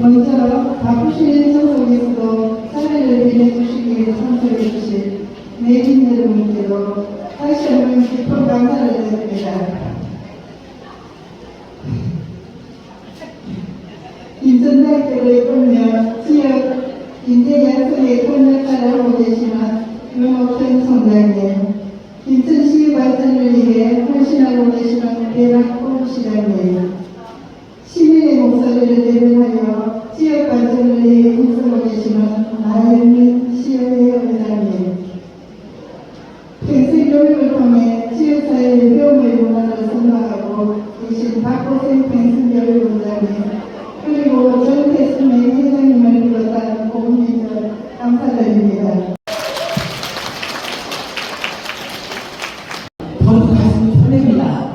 먼저 바쁘신 일정 속에서도 사례를 빌려주시기 위해 참석해 주신 내빈 여러분께도 다시 한번 깊은 감사를 드립니다. 인천대학교를 꾸며 지역 인재 양성에 큰 역할을 하고 계시는 윤옥현 총장님, 인천시 발전을 위해 헌신하고 계시는 배락호 시장님, 시민의 목소리를 대변하여 지역 발전을 위해 힘쓰고 계시는 나현민 시의회 의장님, 평생 교육을 통해 지역사회의 배움의 문화를 선도하고 계신 박보생 평생 교육원장님, 그리고 전태수의 회장님을 비롯한 고객님들 감사드립니다. 저도 가슴이 설렙니다.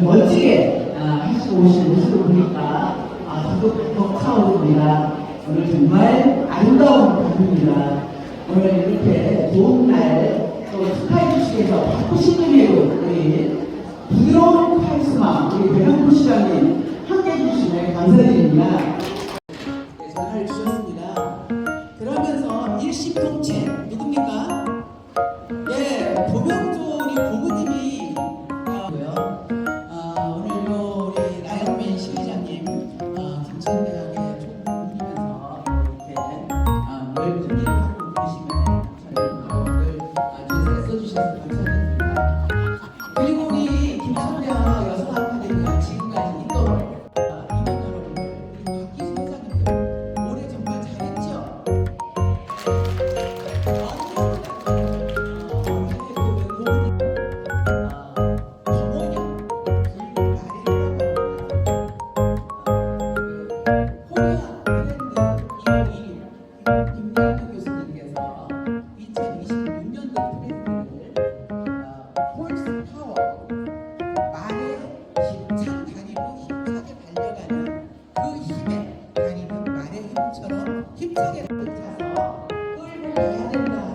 멋지게 아, 하시고 오신 모습을 보니까 아, 저도 벅차오릅니다. 오늘 정말 아름다운 밤입니다. 오늘 이렇게 좋은 날또 축하해 주시기 위해서 바쁘신 일로 우리 부드러운 카리스마 우리 배영구 시장님 함께 해 주시면 감사드립니다. 네, 전화를 주셨습니다. 그러면서 일심동체 누굽니까? 힘차